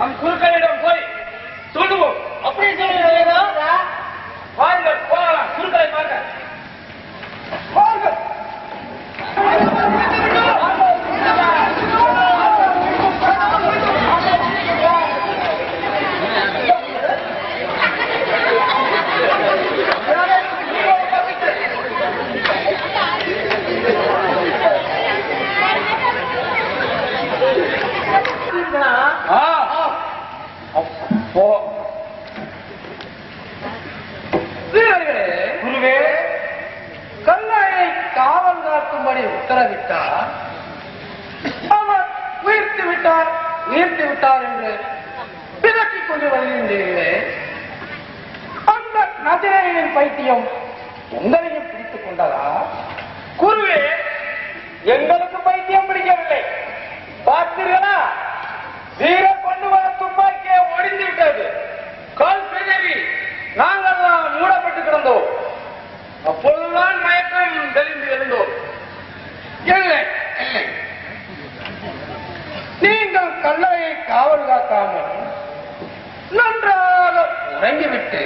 ¡Al நதிரையின் பைத்தியம். உங்களையும் பிடித்துக் கொண்டதா? குருவே எங்களுக்கு பைத்தியம் பிடிக்கவில்லை. பார்த்தீர்களா? வீர கொண்டு வர ஒடிந்து விட்டது கால் பிதறி நாங்கள் தான் மூடப்பட்டு கிடந்தோம். அப்பொழுதுதான் மயக்கம் தெளிந்து எழுந்தோம். இல்லை இல்லை. நீங்கள் கல்லறையை காவல் காக்காமல் நன்றாக உறங்கிவிட்டு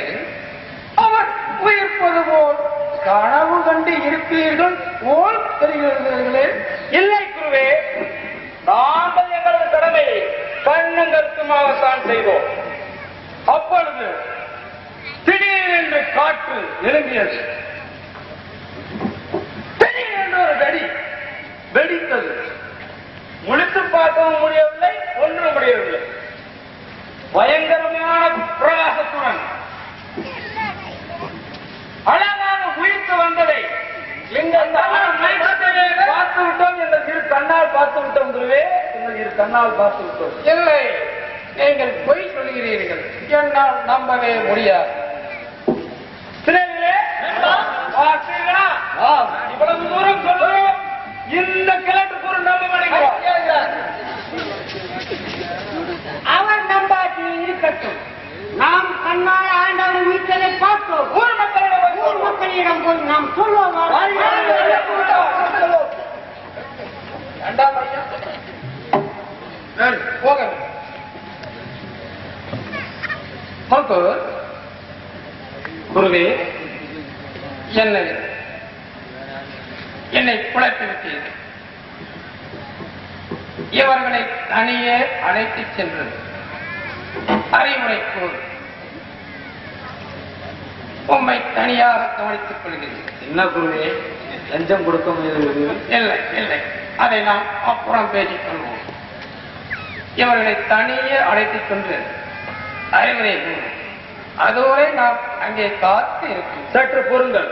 அவர் உயிர்ப்பது போல் கனவு கண்டு இருப்பீர்கள் போல் தெரிகிறீர்களே இல்லை குருவே நாங்கள் எங்களது கடமையை கண்ணங்கருத்துமாகத்தான் செய்வோம். அப்பொழுது திடீரென்று காற்று எழும்பியது திடீரென்று ஒரு தடி வெடித்தது முழித்து பார்க்கவும் முடியவில்லை ஒன்றும் முடியவில்லை பயங்கரமான பிரகாசத்துடன் அழகாக உயிர்த்து வந்ததை எங்கள் மயக்கத்திலே பார்த்து விட்டோம் எங்கள் இரு கண்ணால் பார்த்து விட்டோம் குருவே எங்கள் இரு கண்ணால் பார்த்து விட்டோம் இல்லை நீங்கள் பொய் சொல்கிறீர்கள் என்னால் நம்பவே முடியாது சிலையிலே பார்த்தீர்களா இவ்வளவு தூரம் சொல்லுவோம் இந்த கிழக்கு பொருள் நம்ப மாட்டேங்கிறார் அவர் நம்பாட்டி இருக்கட்டும் நாம் கண்ணால் ஆண்டவன் மீட்களை பார்த்தோம் ஊர் மக்களிடம் ஊர் மக்களிடம் போய் நாம் சொல்லுவோம் ரெண்டாம் ஐயா போக ஹோக்கு குருவே என்னை என்னை குழப்பி விட்டீர்கள் இவர்களை தனியே அழைத்துச் சென்று அறிவுரை கூறு. உம்மை தனியாக கவனித்துக் கொள்கிறேன். என்ன குருவே? லஞ்சம் கொடுக்க முடியாது இல்லை இல்லை. அதை நாம் அப்புறம் பேசிக் கொள்வோம். இவர்களை தனியே அழைத்துச் சென்று அறிவுரை அதுவரை நாம் அங்கே காத்து இருக்கும் சற்று பொருங்கள்.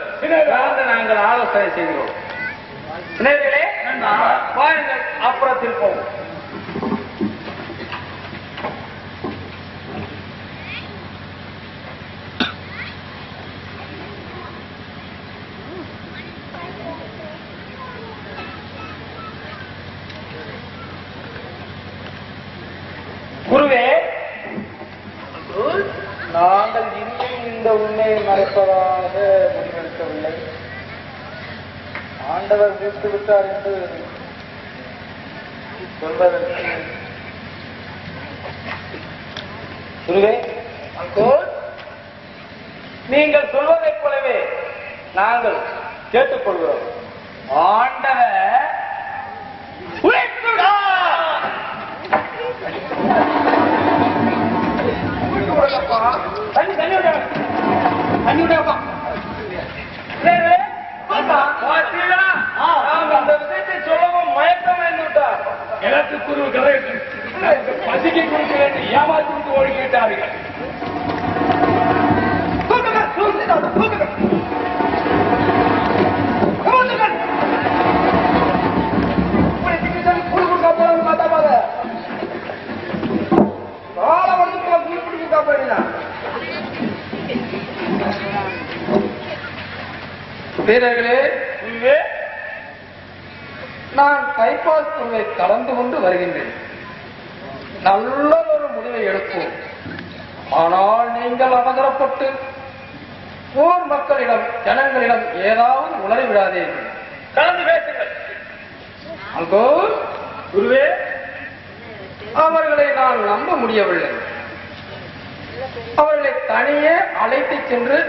நாங்கள் ஆலோசனை செய்கிறோம். வாருங்கள் அப்புறத்தில் போவோம் குருவே நாங்கள் இன்னும் இந்த மறைப்பதாக முடிவெடுக்கவில்லை ஆண்டவர் வீட்டு விட்டார் என்று சொல்வதற்கு குருவே அங்கோல் நீங்கள் சொல்வதைப் போலவே நாங்கள் கேட்டுக்கொள்கிறோம் ஆண்டவர் விட்டார். தண்ணி தண்ணி விட தண்ணி விடப்பா அந்த விஷயத்தை சொல்லவும் மயக்கம் அடைந்து விட்டார் வீரர்களே நான் கைப்பால் குழுவை கலந்து கொண்டு வருகின்றேன். நல்ல ஒரு முடிவை எடுப்போம். ஆனால் நீங்கள் அவசரப்பட்டு ஊர் மக்களிடம் ஜனங்களிடம் ஏதாவது உணரை விடாதீர்கள். கலந்து பேசுங்கள். அங்கோ குருவே. அவர்களை நான் நம்ப முடியவில்லை. அவர்களை தனியே அழைத்துச் சென்று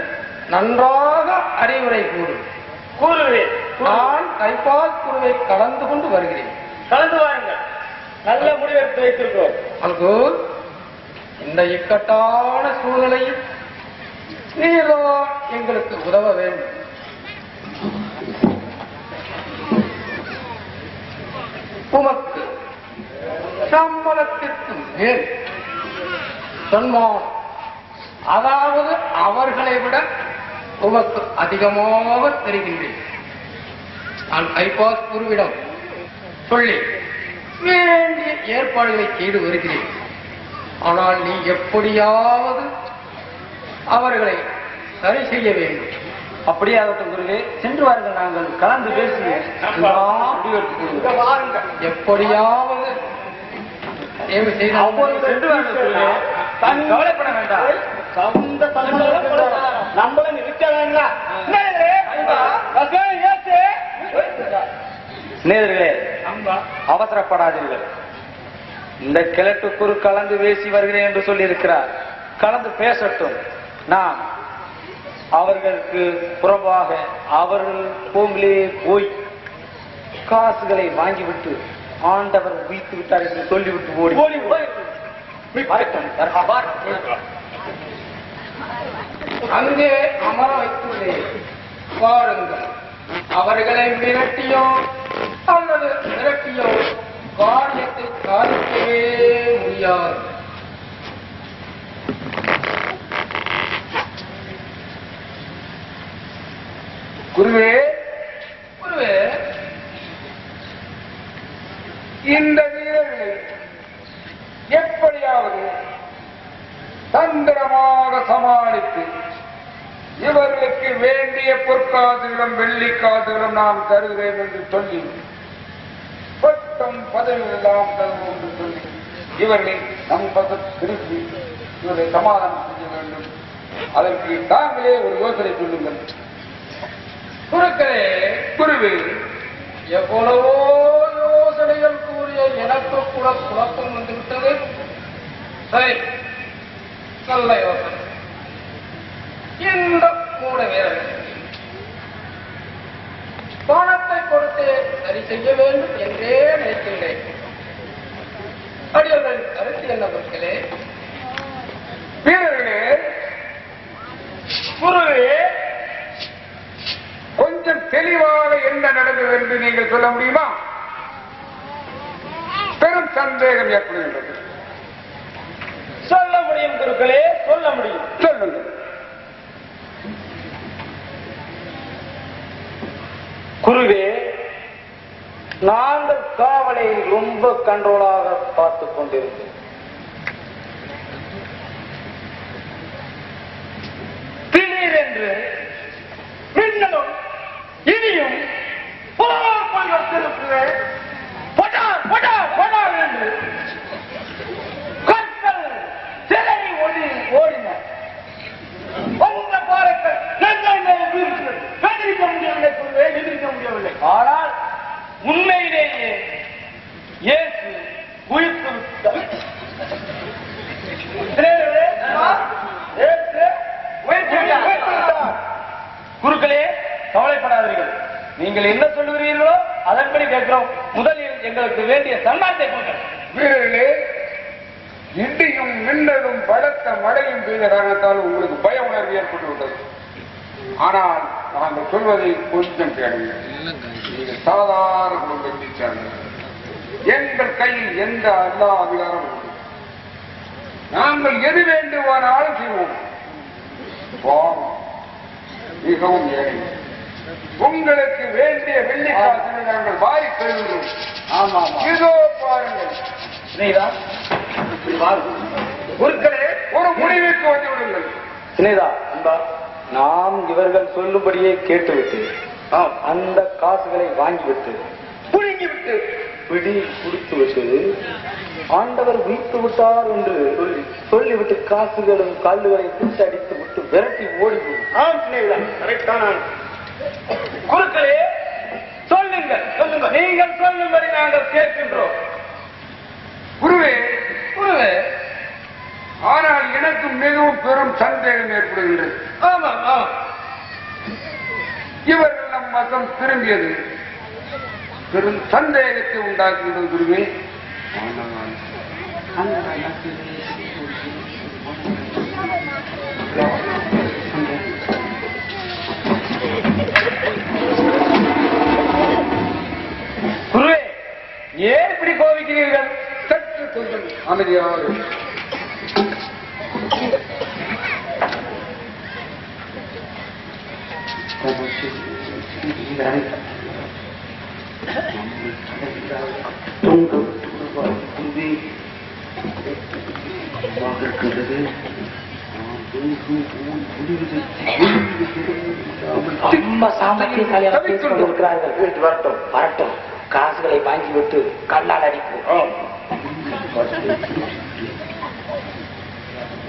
நன்றாக அறிவுரை கூறு கூறுவே நான் கைப்பால் குழுவை கலந்து கொண்டு வருகிறேன். கலந்து வாருங்கள். நல்ல முடிவெடுத்து வைத்திருக்கிறோம். அல்கு இந்த இக்கட்டான சூழ்நிலையில் நீதான் எங்களுக்கு உதவ வேண்டும். உமக்கு சம்பளத்திற்கு மேல் சன்மானம் அதாவது அவர்களை விட உமக்கு அதிகமாக தெரிகின்றேன். நான் கைபாஸ் குருவிடம் சொல்லி வேண்டிய ஏற்பாடுகளை செய்து வருகிறேன். ஆனால் நீ எப்படியாவது அவர்களை சரி செய்ய வேண்டும். அப்படியே ஆகட்டும் குருவே சென்று வாருங்கள் நாங்கள் கலந்து பேசுவோம். எப்படியாவது சென்று வாருங்கள் கவலைப்பட வேண்டாம். நம்மளும் இருக்க வேண்டாம். நேர்களே அவசரப்படாதீர்கள். இந்த கிழக்கு குரு கலந்து பேசி வருகிறேன் என்று சொல்லி இருக்கிறார் கலந்து பேசட்டும். நான் அவர்களுக்கு புறம்பாக அவர்கள் போங்களே போய் காசுகளை வாங்கிவிட்டு ஆண்டவர் உயிர்த்து விட்டார் என்று சொல்லிவிட்டு ஓடி. ஓடி வரட்டும். அங்கே அமர வைத்துள்ளே பாருங்கள். அவர்களை மிரட்டியோ அல்லது மிரட்டியோ காரியத்தை காணிக்கவே முடியாது. குருவே குருவே இந்த வீரர்களை எப்படியாவது தந்திரமாக சமாளித்து இவர்களுக்கு வேண்டிய பொற்காதுகளும் வெள்ளிக்காதுகளும் நான் தருகிறேன் என்று சொல்லி பட்டம் பதவி எல்லாம் தருவோம் என்று சொல்லி இவர்களை நம் பக்கம் திருப்பி இவரை சமாதானம் செய்ய வேண்டும். அதற்கு தாங்களே ஒரு யோசனை சொல்லுங்கள். குருக்களே குருவில் எவ்வளவோ யோசனைகள் கூறிய எனக்கு கூட குழப்பம் வந்துவிட்டது சரி நல்ல யோசனை இந்த மூட வீரர்கள் பணத்தை கொடுத்து சரி செய்ய வேண்டும் என்றே நினைக்கின்றேன் அடியவர்கள் கருத்து என்ன பொருட்களே வீரர்களே குருவே கொஞ்சம் தெளிவாக என்ன நடந்தது என்று நீங்கள் சொல்ல முடியுமா பெரும் சந்தேகம் ஏற்படுகின்றது சொல்ல முடியும் குருக்களே சொல்ல முடியும் சொல்லுங்கள் குருவே நாங்கள் காவலை ரொம்ப கண்ட்ரோலாக பார்த்துக் கொண்டிருந்தோம் திடீரென்று மின்னலும் இனியும் போர் கொண்டிருக்கிறே பொடார் பொடார் பொடார் என்று கற்கள் சிலை ஒளி ஓடின உங்க பாருங்கள் எங்கள் மேல் வீழ்ந்தது. எதிர்க்க முடியவில்லை குருவே, எதிர்க்க முடியவில்லை ஆனால் உண்மையிலேயே இயேசு உயிர்த்து விட்டார் சிலைகளே, இயேசு உயிர்த்து விட்டார். உயிர்த்து விட்டார். குருக்களே கவலைப்படாதீர்கள் நீங்கள் என்ன சொல்லுகிறீர்களோ அதன்படி கேட்கிறோம் முதலில் எங்களுக்கு வேண்டிய சன்மானத்தை கொடுங்கள் வீரர்களே இடியும் மின்னலும் பலத்த மழையும் பெய்த காரணத்தால் உங்களுக்கு பய உணர்வு ஏற்பட்டு விட்டது ஆனால் நாங்கள் சொல்வதை கொஞ்சம் கேளுங்கள் நீங்கள் சாதாரண குடும்பத்தை சேர்ந்தவர். எங்கள் கையில் எந்த அல்லா அதிகாரம். நாங்கள் எது வேண்டுமானாலும் செய்வோம். பாவம். மிகவும் ஏழை. உங்களுக்கு வேண்டிய வெள்ளிக்காசனை நாங்கள் வாரி தருகிறோம் ஆமா இதோ பாருங்கள். ஒரு முடிவுக்கு வந்து விடுங்கள் சினேதா அன்பா நாம் இவர்கள் சொல்லும்படியே கேட்டுவிட்டு அந்த காசுகளை வாங்கிவிட்டு புடுங்கி விட்டு பிடி குடித்து விட்டு ஆண்டவர் வீட்டு விட்டார் என்று சொல்லி சொல்லிவிட்டு காசுகளும் கல்லுகளை பிடித்து அடித்து விட்டு விரட்டி ஓடி குருக்களே சொல்லுங்கள். சொல்லுங்கள். நீங்கள் சொல்லும்படி நாங்கள் கேட்கின்றோம். குருவே குருவே ஆனால் எனக்கு மிகவும் பெரும் சந்தேகம் ஏற்படுகின்றது. ஆமாம் ஆமாம் இவர் நம் மதம் திரும்பியது. பெரும் சந்தேகத்தை உண்டாக்குகிறது குருவே. குருவே ஏன் இப்படி கோபிக்கிறீர்கள்? சற்று கொஞ்சம் அமைதியாக வரட்டும் வரட்டும். காசுகளை வாங்கிவிட்டு கல்லால் அடிப்போம்.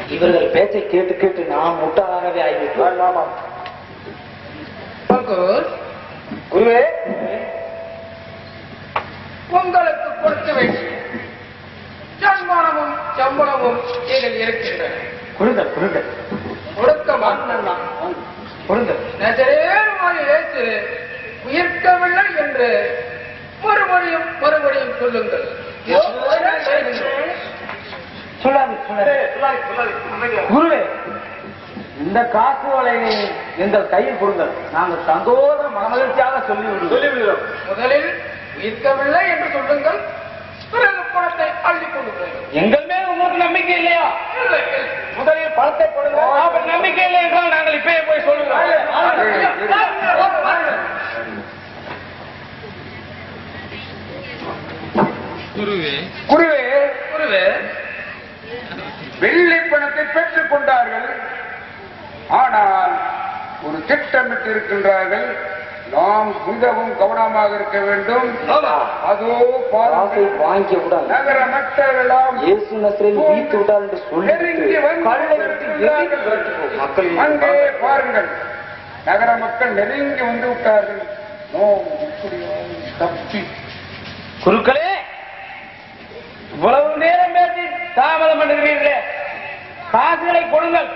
இவர்கள் பேச்சை கேட்டு கேட்டு நாம் முட்டாளாகவே ஆகிவிட்டோம். குருவே. உங்களுக்கு கொடுக்க வேண்டிய சன்மானமும் சம்பளமும் இதில் இருக்கின்றன. கொடுங்கள் கொடுங்கள். கொடுக்க மாட்டேன். கொடுங்கள். நஜரேனுமாய் இயேசு உயிர்க்கவில்லை என்று மறுபடியும் மறுபடியும் சொல்லுங்கள். சொல்லாது சொல்லாது குருவே. இந்த காசு வலையை எங்கள் கையில் கொடுங்கள் நாங்கள் சந்தோஷம் மகிழ்ச்சியாக சொல்லி விடுவோம் முதலில் உயிர்க்கவில்லை என்று சொல்லுங்கள் பிறகு பணத்தை அள்ளி கொண்டு போங்கள் எங்கள் மேல் உங்களுக்கு நம்பிக்கை இல்லையா இல்லை, இல்லை. முதலில் பணத்தை கொடுங்க அப்ப நம்பிக்கை இல்லை என்றால் நாங்கள் இப்பயே போய் குருவே குருவே வெள்ளி பணத்தை பெற்றுக் கொண்டார்கள் ஆனால் ஒரு திட்டமிட்டு இருக்கின்றார்கள் நாம் மிகவும் கவனமாக இருக்க வேண்டும். அதோ பாருங்கள். வாங்கிய உடன் நகர மக்கள் எல்லாம் இயேசு நசரேல் வீட்டு விட்டார் என்று சொல்லி அங்கே பாருங்கள். நகர மக்கள் நெருங்கி வந்து விட்டார்கள். நோ இப்படியோ தப்பி. குருக்களே இவ்வளவு நேரம் பேசி தாமதம் பண்ணுகிறீர்களே காசுகளை கொடுங்கள்.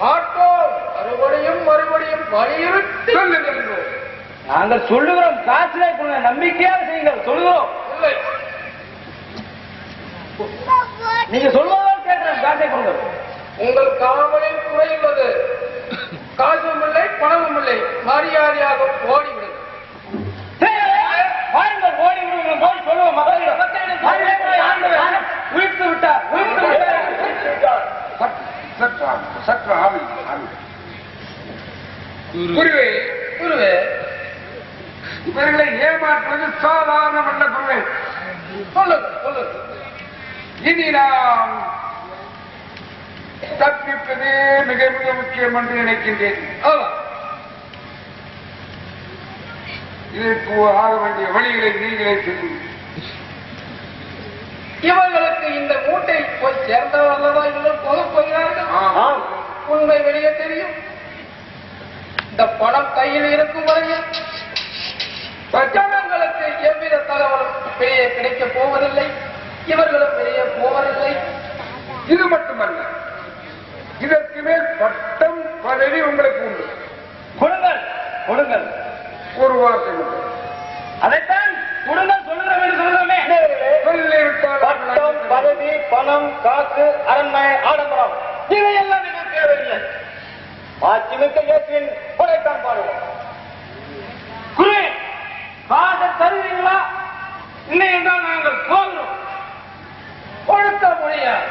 மாட்டோம். மறுபடியும் மறுபடியும் வலியுறுத்தி சொல்லுங்கள் நாங்கள் சொல்லுகிறோம் காசுகளை கொடுங்க நம்பிக்கையாக செய்யுங்கள். சொல்லுகிறோம். இல்லை. நீங்க சொல்வதால் கேட்கிறோம் காசை கொடுங்கள் உங்கள் காவலில் குறையுள்ளது காசும் இல்லை பணமும் இல்லை மரியாதையாக ஓடிவிடுங்கள். பாருங்கள் ஓடி விடுங்கள் போய் சொல்லுவோம் மகளிர் உயிர்த்து விட்டார். சற்று- சற்று ஆவி, சற்று ஆவி. ஆவி. குருவே குருவே. இவர்களை ஏமாற்றுவது சாதாரணமல்ல குருவே. சொல்லுங்க சொல்லுங்க இனி நாம் தப்பிப்பதே மிக மிக முக்கியம் என்று நினைக்கின்றேன். இதற்கு ஆக வேண்டிய வழிகளை நீங்களே சொல்லுங்கள் இவர்களுக்கு இந்த மூட்டை போய் சேர்ந்தவர்களா இல்லை போக போகிறார்கள். உண்மை வெளியே தெரியும். இந்த பணம் கையில் இருக்கும் வரையில் ஜனங்களுக்கு எவ்வித தகவலும் வெளியே கிடைக்கப் போவதில்லை. இவர்களும் வெளியே போவதில்லை. இது மட்டுமல்ல இதற்கு மேல் பட்டம் பதவி உங்களுக்கு உண்டு. கொடுங்கள். கொடுங்கள். ஒரு வார்த்தை. அதைத்தான் சொல்லுகிறோம் என்று சொல்லுகிறோமே சொல்லிவிட்டால் பட்டம் பதவி பணம் காசு அரண்மனை ஆடம்பரம். இவையெல்லாம் எனக்கு தேவையில்லை. ஆட்சிமிக்க இயற்கையின் கொடைத்தான் பாடுவோம். குருவே காசை தருவீங்களா? இல்லை என்றால் நாங்கள் போகிறோம் கொடுக்க முடியாது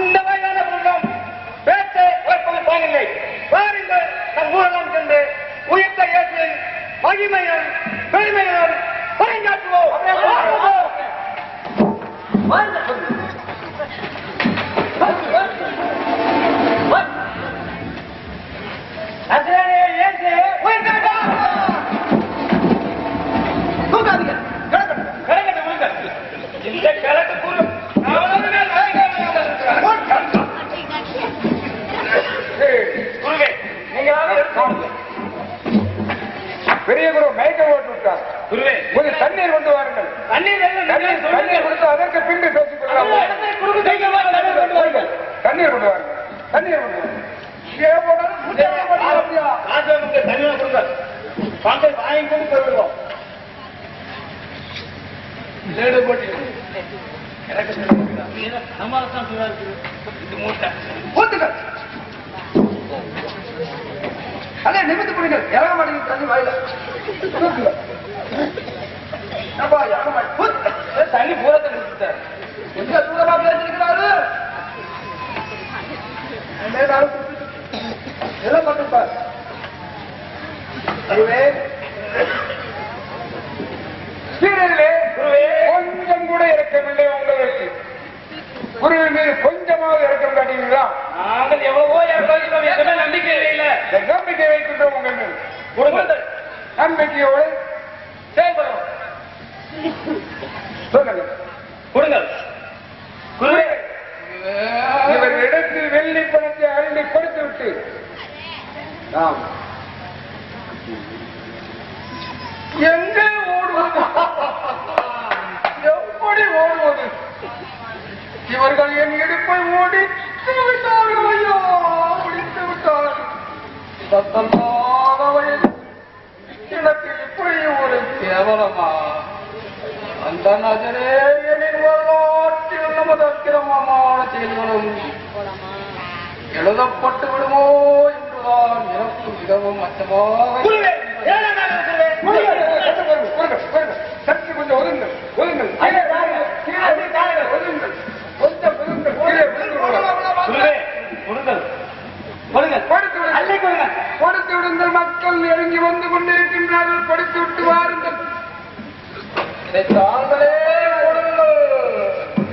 இந்த வகையான குடும்பம் பேச்சை உழைப்பது பயனில்லை. வாருங்கள் நம் ஊரெல்லாம் சென்று உயிர்த்த ஏற்றின் மகிமையினர் பெருமையினர் பறைங்காற்றுவோம் உயிர்த்த ஒரு தண்ணீர் கொண்டு வாருங்கள். தண்ணீர் கொடுத்து அதற்கு பின்பு பேசிக்கொள்ளலாம். தண்ணீர் கொண்டு வாருங்கள். தண்ணீர் கொண்டு எனக்கு நிமித்து புரியுங்கள் இறங்க மாட்டேங்குது. வாயில. தண்ணி பூரத்தை நிறுத்திட்டார். எங்க தூரமா பேசிருக்கிறாரு எல்லாம் பண்ணிருப்பார் அதுவே வீரர்களே கொஞ்சம் கூட இறக்கவில்லை உங்களுக்கு குருவின் மீது கொஞ்சமாவது இறக்கம் காட்டுவீங்களா நாங்கள் எவ்வளவோ நம்பிக்கை இல்லை. நம்பிக்கை வைக்கின்றோம் உங்கள் நம்பிக்கையோடு கொடுங்கள். இடத்தில் வெள்ளி பணத்தை அள்ளி கொடுத்து விட்டு நாம் எங்கே ஓடுவது? எப்படி ஓடுவது? இவர்கள் என் இடுப்பை ஓடி விட்டார்கள் ஐயோ முடித்து விட்டார் சத்தமாக எனக்கு இப்படி ஒரு கேவலமா? அந்த நகரே எனின் வரலாற்றில் நமது அக்கிரமமான செயல்களும் எழுதப்பட்டு விடுமோ என்றுதான் எனக்கு மிகவும் அச்சமாக. சற்று கொஞ்சம் ஒதுங்கள் ஒதுங்கள். ஒதுங்கள் கொஞ்சம் கொடுத்து விடுங்கள். மக்கள் நெருங்கி வந்து கொண்டிருக்கின்றார்கள். கொடுத்து விட்டு வாருங்கள். தாங்களே கொடுங்கள்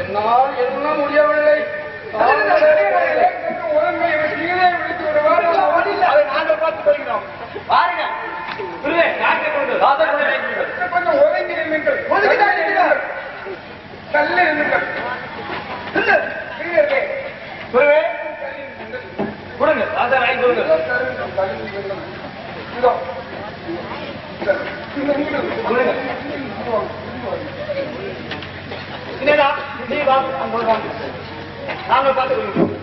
என்னால் என்ன முடியவில்லை. நாங்கள் பார்த்துக் கொள்கிறோம். பாருங்க. கொஞ்சம் ஒதுங்கி நில்லுங்கள். தள்ளி நில்லுங்கள். குருவே கொடுங்க. வாங்கி கொடுங்கள் இதோ. கொடுங்க. என்னடா நீ வா அங்க வாங்க நாங்க பார்த்துக்கிறோம்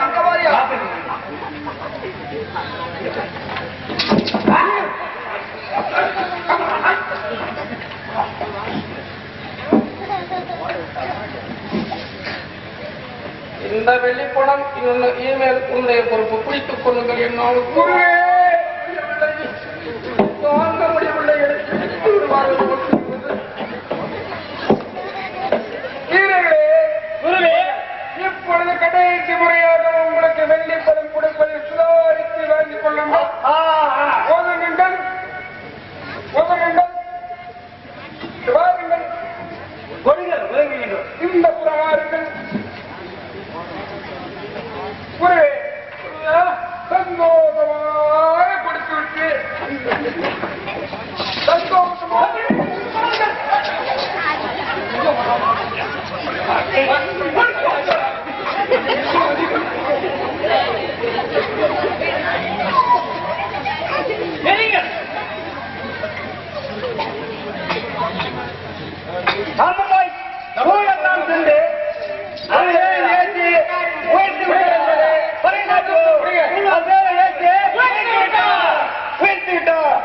அங்க வாரியா காசை கொடுங்க இந்த வெள்ளிப்பணம் இனிமேல் உன்னுடைய பொறுப்பு. குறித்துக் கொள்ளுங்கள் என்னால். குருவே தாங்க முடியவில்லை. எடுத்து விடுவார்கள் வீரர்களே குருவே இப்பொழுது கடைசி முறையாக உங்களுக்கு வெள்ளிப்பணம் கொடுப்பதில் சுதாரித்து வாங்கிக் கொள்ளுங்கள் ஆ ஆ ஓதுங்கள் ஓதுங்கள் வாருங்கள் கொடுங்கள் உதவுகிறீர்கள் இந்த புறவாருங்கள் குருவே சந்தோஷமாக கொடுத்து விட்டு சந்தோஷமாக நெறிங்கள் சாந்தமாய் சமூகத்தான் சென்று அதை ஏற்றி உயர்த்தி விட்டார். பரிணாமம் அதை ஏற்றி உயர்த்தி விட்டார். உயர்த்தி விட்டார்.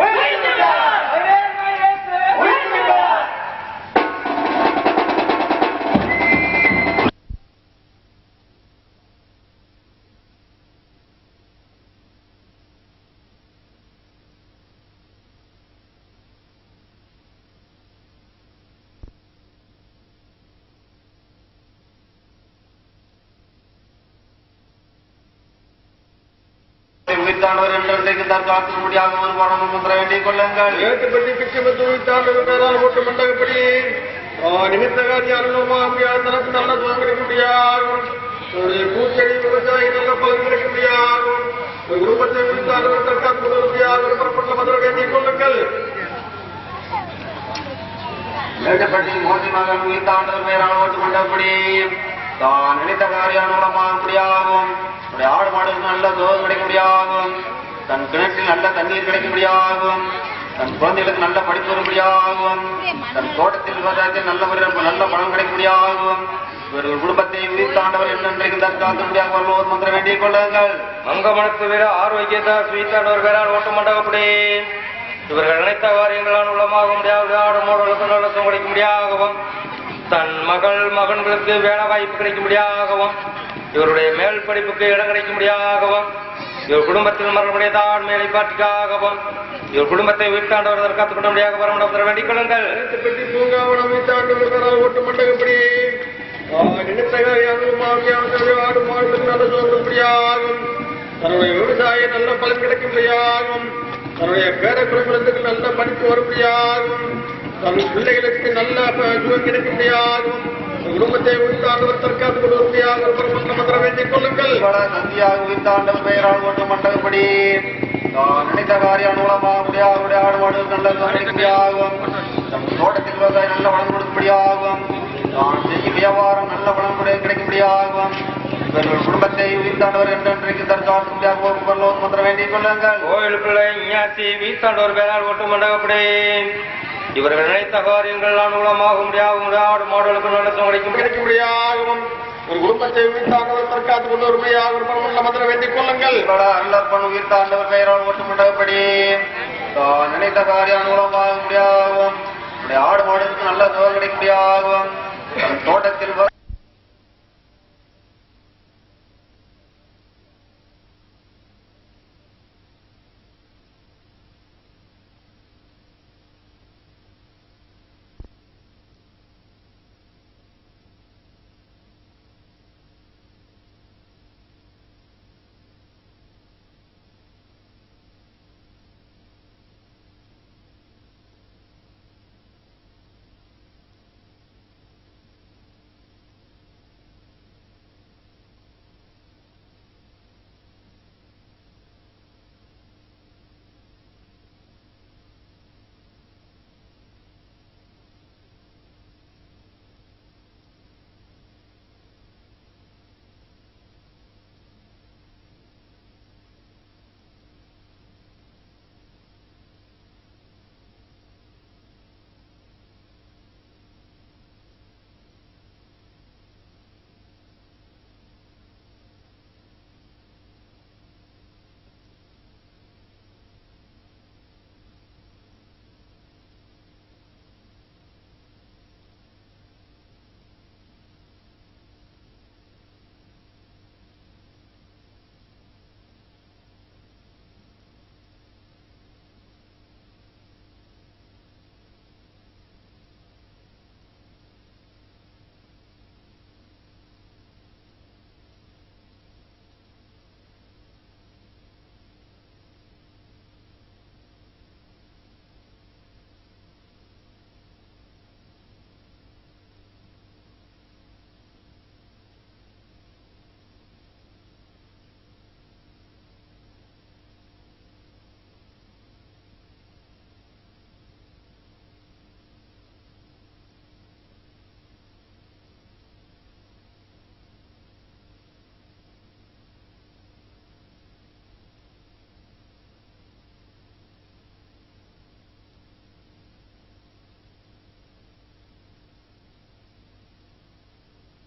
உயர்த்தி விட்டார். உயர்த்தி விட்டார். உயிர்த்தாண்டவர் என்றென்றைக்கு தற்காக்க முடியாத ஒரு பணமும் முந்திர வேண்டிக் கொள்ளுங்கள். ஏட்டுப்பட்டி பிச்சுமத்து உயிர்த்தாண்டு பேரால் ஓட்டு மண்டகப்படி நிமித்தகாரியாளர் தனக்கு நல்ல சுகம் கிடைக்க முடியாகும் ஒரு பூச்செடி விவசாயி நல்ல பலன் கிடைக்க முடியாகும் ஒரு குடும்பத்தை உயிர்த்தாண்டவர் தற்காக்க முடியாத புறப்பட்ட மதுர வேண்டிக் கொள்ளுங்கள். மேட்டுப்பட்டி மோதி மகன் உயிர்த்தாண்டவர் பெயரால் ஓட்டு மண்டபடி தான் நினைத்த காரியான மூலமாக நம்முடைய ஆடு மாடுக்கு நல்ல தோகம் கிடைக்க முடியாகும். தன் கிணற்றில் நல்ல தண்ணீர் கிடைக்க முடியாகும். தன் குழந்தைகளுக்கு நல்ல படிப்பு வர முடியாகும். தன் தோட்டத்தில் விவசாயத்தில் நல்ல முறையில் நல்ல பணம் கிடைக்க முடியாகும். இவர்கள் குடும்பத்தை உயிர்த்தாண்டவர் என்னென்றைக்கு தற்காத்து முடியாக வரலோர் மந்திர வேண்டிக் கொள்ளுங்கள். மங்கமனத்து வீர ஆரோக்கியத்தார் சுயித்தாண்டவர்களால் பேரால் ஓட்ட மண்டபப்படி இவர்கள் நினைத்த காரியங்களால் உள்ளமாக முடியாது. ஆடு மூடலுக்கு நல்லதும் கிடைக்க முடியாகவும் தன் மகள் மகன்களுக்கு வேலை வாய்ப்பு கிடைக்க முடியாகவும் இவருடைய மேல் படிப்புக்கு இடம் கிடைக்க முடியாகவும் இவர் குடும்பத்தில் மரபுடைய தான் மேலை பாட்டிக்காகவும் இவர் குடும்பத்தை வீட்டாண்டவர் தற்காத்துக் முடியாக வரமண்டபத்தில் வேண்டிக் கொள்ளுங்கள். பெட்டி பூங்காவனம் வீட்டாண்டு ஓட்டு மண்டகப்படி தன்னுடைய விவசாயம் நல்ல பலன் கிடைக்கும்படியாகும் தன்னுடைய பேர குடும்பத்துக்கு நல்ல படிப்பு வரும்படியாகும் தன் பிள்ளைகளுக்கு நல்ல கிடைக்கும்படியாகும் குடும்பத்தை உயிர்த்தாண்டவர் தற்காத்துக் கொள்வதற்காக பிரபந்த மந்திரம் வேண்டிக் கொள்ளுங்கள். பெயரால் ஓட்டு மண்டபப்படி தான் நினைத்த காரியம் அனுகூலமாக முடியாத ஆடு மாடு நல்ல கிடைக்க முடியாகும் தம் தோட்டத்தில் விவசாயம் நல்ல வளம் கொடுக்கும்படியாகும். தான் செய்யும் வியாபாரம் நல்ல வளம் கூட கிடைக்க முடியாகும் இவர்கள் குடும்பத்தை உயிர்த்தாண்டவர் என்றென்றைக்கு தற்காத்து வரலோர் மந்திரம் வேண்டிக் கொள்ளுங்கள். வீத்தாண்டவர் பேரால் ஓட்டு மண்டபப்படி இவர்கள் நினைத்த காரியங்கள் அனுகூலமாக முடியாது ஆடு மாடுகளுக்கு நல்லதும் கிடைக்கும் கிடைக்கும்படியாகவும் ஒரு குடும்பத்தை உயிர்த்தாண்டவர் தற்காத்துக் கொள்வதற்காக பிரபந்த மந்திரம் வேண்டிக் கொள்ளுங்கள். அல்லற்பன் உயிர்த்தாண்டவர் பெயரால் ஓட்டு மண்டபப்படி தான் நினைத்த காரியம் அனுகூலமாக முடியாகும் உடைய ஆடு மாடுக்கு நல்ல சுகம் கிடைக்க முடியாகும் தன் தோட்டத்தில்